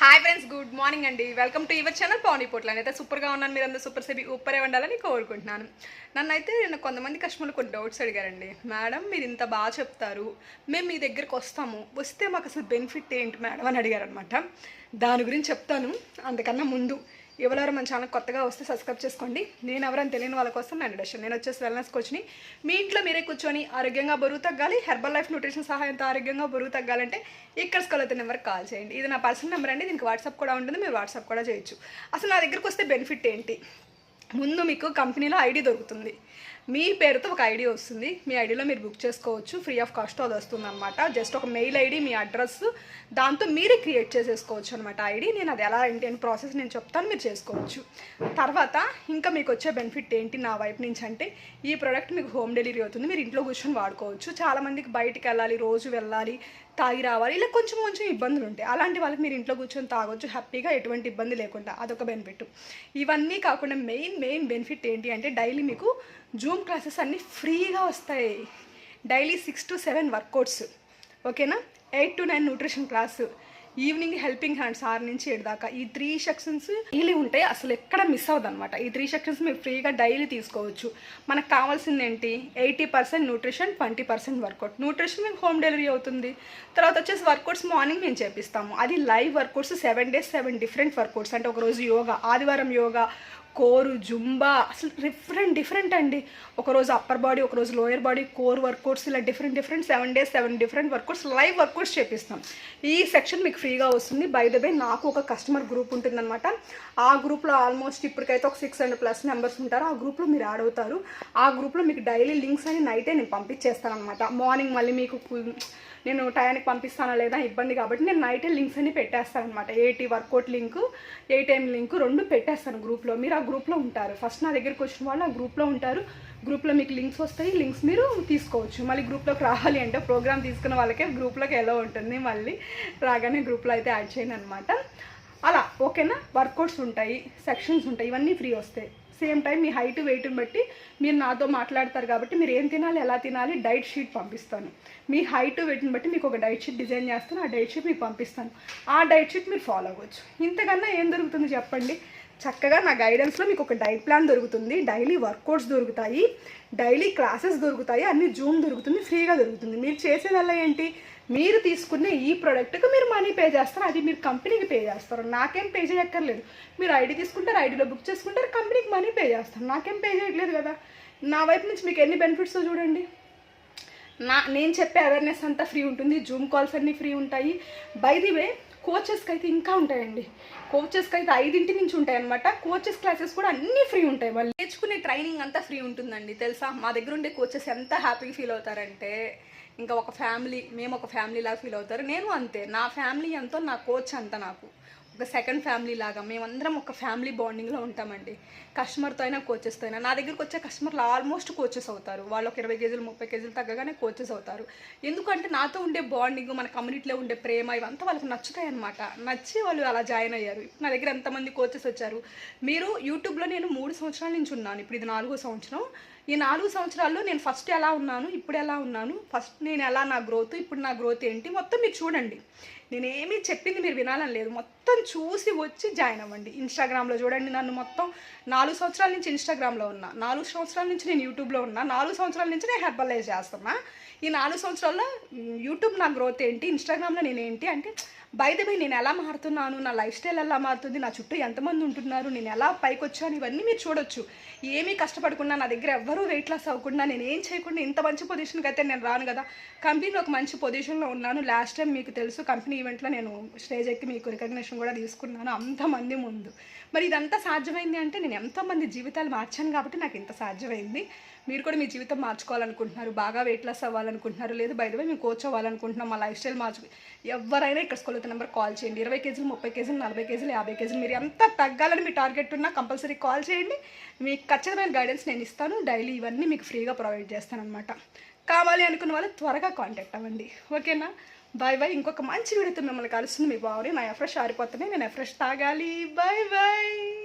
Hi friends good morning అండి. Welcome to your channel Pavani Potla అయితే సూపర్గా ఉన్నాను మీరు అందరూ సూపర్ సేపీ ఉప్పరే ఉండాలని కోరుకుంటున్నాను. నన్ను అయితే నేను కొంతమంది కస్టమర్లు కొన్ని డౌట్స్ అడిగారండి. మేడం మీరు ఇంత బాగా చెప్తారు. మేము మీ దగ్గరికి వస్తాము. వస్తే మాకు అసలు బెనిఫిట్ ఏంటి మేడం అని అడిగారు అనమాట దాని గురించి చెప్తాను. అంతకన్నా ముందు ఎవరెవరు మన ఛానల్ కొత్తగా వస్తే సబ్స్క్రైబ్ చేసుకోండి. నేను ఎవరైనా తెలియని వాళ్ళ కోసం నేను డెషన్ నేను వచ్చేసి వెల్నెస్ కోచ్ని మీ ఇంట్లో మీరే కూర్చొని ఆరోగ్యంగా బరువు తగ్గాలి హెర్బల్ లైఫ్ న్యూట్రిషన్ సహాయంతో ఆరోగ్యంగా బరువు తగ్గాలంటే ఇక్కడ స్కలత నెంబర్ కాల్ చేయండి. ఇది నా పర్సనల్ నెంబర్ అండి. దీనికి వాట్సాప్ కూడా ఉంటుంది. మీరు వాట్సాప్ కూడా చేయొచ్చు. అసలు నా దగ్గరకు వస్తే బెనిఫిట్ ఏంటి? ముందు మీకు కంపెనీలో ఐడి దొరుకుతుంది. మీ పేరుతో ఒక ఐడి వస్తుంది. మీ ఐడిలో మీరు బుక్ చేసుకోవచ్చు. ఫ్రీ ఆఫ్ కాస్ట్ అది వస్తుంది అనమాట జస్ట్ ఒక మెయిల్ ఐడి మీ అడ్రస్ దాంతో మీరే క్రియేట్ చేసేసుకోవచ్చు అనమాట ఐడి. నేను అది ఎలా ఏంటి అని ప్రాసెస్ నేను చెప్తాను మీరు చేసుకోవచ్చు. తర్వాత ఇంకా మీకు వచ్చే బెనిఫిట్ ఏంటి నా వైపు నుంచి అంటే ఈ ప్రోడక్ట్ మీకు హోమ్ డెలివరీ అవుతుంది. మీరు ఇంట్లో కూర్చొని వాడుకోవచ్చు. చాలామందికి బయటికి వెళ్ళాలి రోజు వెళ్ళాలి తాగి రావాలి. ఇలా కొంచెం కొంచెం ఇబ్బందులు ఉంటాయి. అలాంటి వాళ్ళకి మీరు ఇంట్లో కూర్చొని తాగొచ్చు. హ్యాపీగా ఎటువంటి ఇబ్బంది లేకుండా అదొక బెనిఫిట్. ఇవన్నీ కాకుండా మెయిన్ మెయిన్ బెనిఫిట్ ఏంటి అంటే డైలీ మీకు జూమ్ క్లాసెస్ అన్నీ ఫ్రీగా వస్తాయి. Daily six to seven workouts. ఓకేనా? Eight to nine nutrition class. Evening helping hands ఆరు నుంచి ఏడు దాకా. ఈ త్రీ సెక్షన్స్ డైలీ ఉంటాయి. అసలు ఎక్కడ మిస్ అవ్వదు అనమాట ఈ త్రీ సెక్షన్స్ మీరు ఫ్రీగా డైలీ తీసుకోవచ్చు. మనకు కావాల్సింది ఏంటి eighty percent nutrition twenty percent workout. Nutrition మీకు హోమ్ డెలివరీ అవుతుంది. తర్వాత వచ్చేసి వర్కౌట్స్ మార్నింగ్ మేము చేపిస్తాము. అది live workouts seven days seven different workouts. అంటే ఒకరోజు యోగా ఆదివారం యోగా కోరు జుంబా అసలు డిఫరెంట్ డిఫరెంట్ అండి. ఒకరోజు అప్పర్ బాడీ ఒకరోజు లోయర్ బాడీ కోర్ వర్కౌట్స్ ఇలా different different seven days seven different workouts live workouts చేపిస్తాం. ఈ సెక్షన్ మీకు ఫ్రీగా వస్తుంది. బై ద బై నాకు ఒక కస్టమర్ గ్రూప్ ఉంటుందన్నమాట. ఆ గ్రూప్లో ఆల్మోస్ట్ ఇప్పటికైతే ఒక సిక్స్ హండ్రెడ్ ప్లస్ మెంబర్స్ ఉంటారు. ఆ గ్రూప్లో మీరు యాడ్ అవుతారు. ఆ గ్రూప్లో మీకు డైలీ లింక్స్ అని నైటే నేను పంపించేస్తాను అనమాట మార్నింగ్ మళ్ళీ మీకు నేను టయానికి పంపిస్తానా లేదా ఇబ్బంది కాబట్టి నేను నైటే లింక్స్ అన్ని పెట్టేస్తాను అనమాట ఏటీ వర్కౌట్ లింక్ ఏ టైం లింక్ రెండు పెట్టేస్తాను గ్రూప్లో మీరు ఆ గ్రూప్లో ఉంటారు. ఫస్ట్ నా దగ్గరికి వచ్చిన వాళ్ళు ఆ గ్రూప్లో ఉంటారు. గ్రూప్లో మీకు లింక్స్ వస్తాయి. లింక్స్ మీరు తీసుకోవచ్చు. మళ్ళీ గ్రూప్లోకి రావాలి అంటే ప్రోగ్రామ్ తీసుకున్న వాళ్ళకే గ్రూప్లోకి ఎలా ఉంటుంది. మళ్ళీ రాగానే గ్రూప్లో అయితే యాడ్ చేయను అనమాట అలా ఓకేనా వర్కౌట్స్ ఉంటాయి సెక్షన్స్ ఉంటాయి. ఇవన్నీ ఫ్రీ వస్తాయి. సేమ్ టైం మీ హైట్ వెయిట్ని బట్టి మీరు నాతో మాట్లాడతారు కాబట్టి మీరు ఏం తినాలి ఎలా తినాలి డైట్ షీట్ పంపిస్తాను. మీ హైట్ వెయిట్ని బట్టి మీకు ఒక డైట్ షీట్ డిజైన్ చేస్తాను ఆ డైట్ షీట్ మీకు పంపిస్తాను. ఆ డైట్ షీట్ మీరు ఫాలో అవ్వచ్చు. ఇంతకన్నా ఏం దొరుకుతుంది చెప్పండి? చక్కగా నా గైడెన్స్లో మీకు ఒక డైట్ ప్లాన్ దొరుకుతుంది. డైలీ వర్కౌట్స్ దొరుకుతాయి డైలీ క్లాసెస్ దొరుకుతాయి అన్ని జూమ్ దొరుకుతుంది ఫ్రీగా దొరుకుతుంది. మీరు చేసేదల్లా ఏంటి? మీరు తీసుకునే ఈ ప్రోడక్ట్కి మీరు మనీ పే చేస్తారు. అది మీరు కంపెనీకి పే చేస్తారు. నాకేం పే చేయక్కర్లేదు. మీరు ఐడి తీసుకుంటారు ఐడిలో బుక్ చేసుకుంటారు కంపెనీకి మనీ పే చేస్తారు. నాకేం పే చేయట్లేదు కదా. నా వైపు నుంచి మీకు ఎన్ని బెనిఫిట్స్ చూడండి. నా నేను చెప్పే అవేర్నెస్ అంతా ఫ్రీ ఉంటుంది. జూమ్ కాల్స్ అన్నీ ఫ్రీ ఉంటాయి. బై ది వే కోచెస్కి అయితే ఇంకా ఉంటాయండి. కోచెస్కి అయితే ఐదింటి నుంచి ఉంటాయి అనమాట కోచెస్ క్లాసెస్ కూడా అన్నీ ఫ్రీ ఉంటాయి. వాళ్ళు నేర్చుకునే ట్రైనింగ్ అంతా ఫ్రీ ఉంటుందండి. తెలుసా? మా దగ్గర ఉండే కోచెస్ ఎంత హ్యాపీగా ఫీల్ అవుతారంటే ఇంకా ఒక ఫ్యామిలీ మేము ఒక ఫ్యామిలీ లాగా ఫీల్ అవుతారు. నేను అంతే. నా ఫ్యామిలీ ఎంతో నా కోచ్ అంత నాకు. ఒక సెకండ్ ఫ్యామిలీ లాగా. మేమందరం ఒక ఫ్యామిలీ బాండింగ్లో ఉంటామండి. కస్టమర్తో అయినా కోచెస్తో అయినా. నా దగ్గరికి వచ్చే కస్టమర్లు ఆల్మోస్ట్ కోచెస్ అవుతారు. వాళ్ళు ఒక ఇరవై కేజీలు ముప్పై కేజీలు తగ్గగానే కోచెస్ అవుతారు. ఎందుకంటే నాతో ఉండే బాండింగ్ మన కమ్యూనిటీలో ఉండే ప్రేమ ఇవంతా వాళ్ళకి నచ్చుతాయి అనమాట నచ్చి వాళ్ళు అలా జాయిన్ అయ్యారు. నా దగ్గర ఎంతమంది కోచెస్ వచ్చారు? మీరు యూట్యూబ్లో నేను మూడు సంవత్సరాల నుంచి ఉన్నాను. ఇప్పుడు ఇది నాలుగో సంవత్సరం. ఈ నాలుగు సంవత్సరాల్లో నేను ఫస్ట్ ఎలా ఉన్నాను ఇప్పుడు ఎలా ఉన్నాను ఫస్ట్ నేను ఎలా నా గ్రోత్ ఇప్పుడు నా గ్రోత్ ఏంటి మొత్తం మీరు చూడండి. నేనేమీ చెప్పింది మీరు వినాలని లేదు. మొత్తం చూసి వచ్చి జాయిన్ అవ్వండి. ఇన్స్టాగ్రామ్లో చూడండి నన్ను మొత్తం నాలుగు సంవత్సరాల నుంచి ఇన్స్టాగ్రామ్లో ఉన్నా నాలుగు సంవత్సరాల నుంచి నేను యూట్యూబ్లో ఉన్నా నాలుగు సంవత్సరాల నుంచి నేను హెర్బలైజ్ చేస్తున్నా. ఈ నాలుగు సంవత్సరాల్లో యూట్యూబ్ నా గ్రోత్ ఏంటి ఇన్స్టాగ్రామ్లో నేను ఏంటి అంటే బయట పోయి నేను ఎలా మారుతున్నాను నా లైఫ్ స్టైల్ ఎలా మారుతుంది నా చుట్టూ ఎంతమంది ఉంటున్నారు నేను ఎలా పైకి వచ్చాను ఇవన్నీ మీరు చూడొచ్చు. ఏమీ కష్టపడకుండా నా దగ్గర ఎవ్వరు వెయిట్ లాస్ అవ్వకుండా నేను ఏం చేయకుండా ఇంత మంచి పొజిషన్కి అయితే నేను రాను కదా. కంపెనీలో ఒక మంచి పొజిషన్లో ఉన్నాను. లాస్ట్ టైం మీకు తెలుసు కంపెనీ ఈవెంట్లో నేను స్టేజ్ ఎక్కి మీకు రికగ్నిషన్ కూడా తీసుకున్నాను. అంతమంది ముందు. మరి ఇదంతా సాధ్యమైంది అంటే నేను ఎంతోమంది జీవితాలు మార్చాను కాబట్టి నాకు ఇంత సాధ్యమైంది. మీరు కూడా మీ జీవితం మార్చుకోవాలనుకుంటున్నారు. బాగా వెయిట్ లాస్ అవ్వాలనుకుంటున్నారు. లేదు బయట మేము కోచ్ అవ్వాలనుకుంటున్నాం. మా లైఫ్ స్టైల్ మార్చు ఎవరైనా ఇక్కడ స్కూల్ నెంబర్ కాల్ చేయండి. ఇరవై కేజీలు ముప్పై కేజీలు నలభై కేజీలు యాభై కేజీలు. మీరు ఎంత తగ్గాలని మీ టార్గెట్ ఉన్నా కంపల్సరీ కాల్ చేయండి. మీకు ఖచ్చితమైన గైడెన్స్ నేను ఇస్తాను. డైలీ ఇవన్నీ మీకు ఫ్రీగా ప్రొవైడ్ చేస్తానమాట కావాలి అనుకున్న వాళ్ళు త్వరగా కాంటాక్ట్ అవ్వండి. ఓకేనా? బాయ్ బాయ్ ఇంకొక మంచి వీడియోతో మిమ్మల్ని కలుస్తుంది మీ బావని. నా ఎఫ్రెష్ ఆరిపోతున్నాయి. నేను ఎఫ్రెష్ తాగాలి. Bye bye